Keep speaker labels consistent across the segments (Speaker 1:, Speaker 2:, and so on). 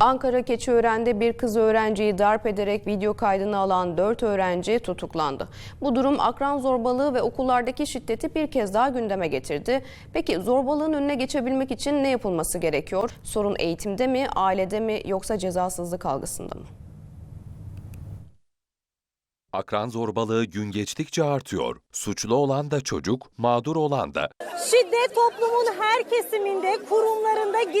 Speaker 1: Ankara Keçiören'de bir kız öğrenciyi darp ederek video kaydını alan 4 öğrenci tutuklandı. Bu durum akran zorbalığı ve okullardaki şiddeti bir kez daha gündeme getirdi. Peki zorbalığın önüne geçebilmek için ne yapılması gerekiyor? Sorun eğitimde mi, ailede mi yoksa cezasızlık algısında mı?
Speaker 2: Akran zorbalığı gün geçtikçe artıyor. Suçlu olan da çocuk, mağdur olan da.
Speaker 3: Şiddet toplumun her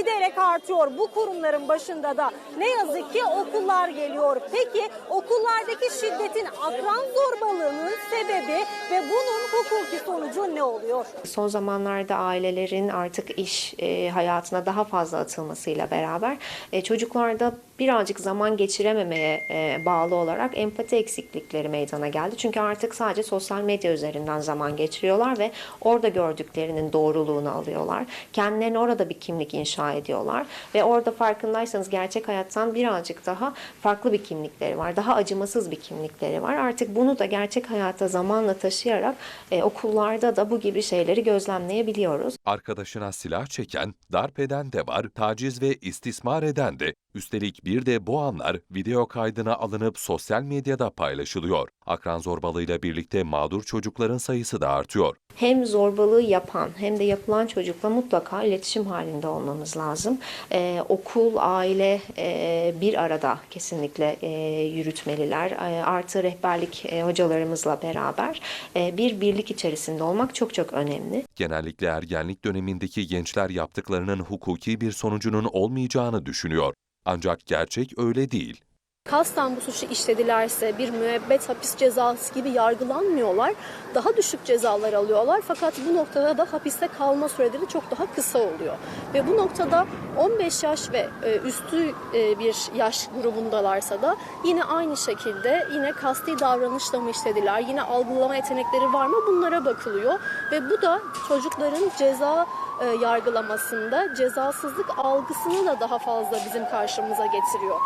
Speaker 3: giderek artıyor. Bu kurumların başında da ne yazık ki okullar geliyor. Peki okullardaki şiddetin akran zorbalığının sebebi ve bunun hukuki sonucu ne oluyor?
Speaker 4: Son zamanlarda ailelerin artık iş e, hayatına daha fazla atılmasıyla beraber e, çocuklarda birazcık zaman geçirememeye e, bağlı olarak empati eksiklikleri meydana geldi. Çünkü artık sadece sosyal medya üzerinden zaman geçiriyorlar ve orada gördüklerinin doğruluğunu alıyorlar. Kendilerine orada bir kimlik inşa ediyorlar ve orada farkındaysanız gerçek hayattan birazcık daha farklı bir kimlikleri var. Daha acımasız bir kimlikleri var. Artık bunu da gerçek hayata zamanla taşıyarak e, okullarda da bu gibi şeyleri gözlemleyebiliyoruz.
Speaker 2: Arkadaşına silah çeken, darp eden de var, taciz ve istismar eden de. Üstelik bir de bu anlar video kaydına alınıp sosyal medyada paylaşılıyor. Akran zorbalığıyla birlikte mağdur çocukların sayısı da artıyor.
Speaker 4: Hem zorbalığı yapan hem de yapılan çocukla mutlaka iletişim halinde olmamız lazım. Ee, okul, aile e, bir arada kesinlikle e, yürütmeliler. E, artı rehberlik e, hocalarımızla beraber e, bir birlik içerisinde olmak çok çok önemli.
Speaker 2: Genellikle ergenlik dönemindeki gençler yaptıklarının hukuki bir sonucunun olmayacağını düşünüyor. Ancak gerçek öyle değil.
Speaker 5: kasten bu suçu işledilerse bir müebbet hapis cezası gibi yargılanmıyorlar. Daha düşük cezalar alıyorlar fakat bu noktada da hapiste kalma süreleri çok daha kısa oluyor. Ve bu noktada 15 yaş ve e, üstü e, bir yaş grubundalarsa da yine aynı şekilde yine kasti davranışla mı işlediler, yine algılama yetenekleri var mı bunlara bakılıyor. Ve bu da çocukların ceza e, yargılamasında cezasızlık algısını da daha fazla bizim karşımıza getiriyor.